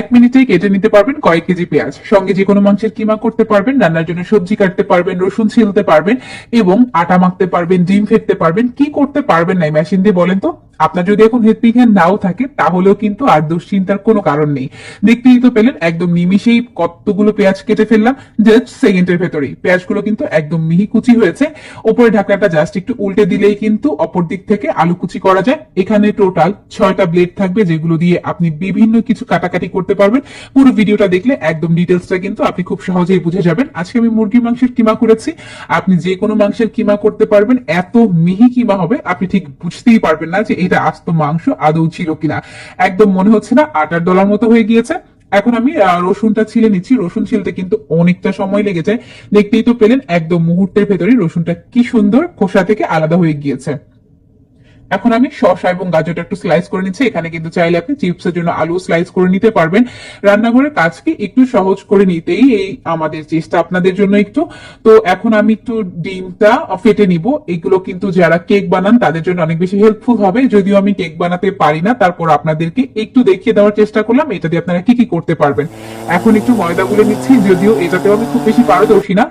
এক মিনিটেই কেটে নিতে পারবেন কয়েক কেজি পেঁয়াজ। সঙ্গে যে কোনো মাংসের কিমা করতে পারবেন, রান্নার জন্য সবজি কাটতে পারবেন, রসুন ছিলতে পারবেন এবং আটা মাখতে পারবেন, ডিম ফেটতে পারবেন। কি করতে পারবেন নাই মেশিন দিয়ে বলেন তো? আপনার যদি এখন হেল্পিং হ্যান্ড নাও থাকে, তাহলেও কিন্তু আর দুশ্চিন্তার কোনো কারণ নেই। দেখতেই তো পেলেন, একদম নিমিশেই কতগুলো পেঁয়াজ কেটে ফেললাম জাস্ট সেকেন্ডের ভেতরেই। পেঁয়াজগুলো কিন্তু একদম মিহি কুচি হয়েছে। ওপরে ঢাকনাটা জাস্ট একটু উল্টে দিলেই কিন্তু অপর দিক থেকে আলু কুচি করা যায়। এখানে টোটাল ছয়টা ব্লেড থাকবে, যেগুলো দিয়ে আপনি বিভিন্ন কিছু কাটাকাটি করতে পারবেন। পুরো ভিডিওটা দেখলে একদম ডিটেলসটা কিন্তু আপনি খুব সহজেই বুঝে যাবেন। আজকে আমি মুরগির মাংসের কিমা করেছি। আপনি যে কোনো মাংসের কিমা করতে পারবেন। এত মিহি কিমা হবে, আপনি ঠিক বুঝতেই পারবেন না যে এটা আস্ত মাংস আদৌ ছিল কিনা? একদম মনে হচ্ছে না, আটার ডলার মতো হয়ে গিয়েছে। এখন আমি রসুনটা ছিলে নিচ্ছি। রসুন ছিলতে কিন্তু অনেকটা সময় লেগেছে। দেখতেই তো পেলেন, একদম মুহূর্তের ভেতরে রসুনটা কি সুন্দর, খোসা থেকে আলাদা হয়ে গিয়েছে। এখন আমি শসা এবং গাজরটা একটু স্লাইস করে নিচ্ছি। এখানে কিন্তু চাইলে আপনি চিপসের জন্য আলু স্লাইস করে নিতে পারবেন। রান্নাঘরের কাজকে একটু সহজ করে নিতেই এই আমাদের চেষ্টা আপনাদের জন্য একটু। তো এখন আমি একটু ডিমটা ফেটে নিব। এগুলো কিন্তু যারা কেক বানান, তাদের জন্য অনেক বেশি হেল্পফুল হবে। যদিও আমি কেক বানাতে পারি না, তারপর আপনাদেরকে একটু দেখিয়ে দেওয়ার চেষ্টা করলাম, এটা দিয়ে আপনারা কি কি করতে পারবেন। এখন একটু ময়দা গুলে নিচ্ছি, যদিও এটাতেও আমি খুব বেশি পারদর্শী না।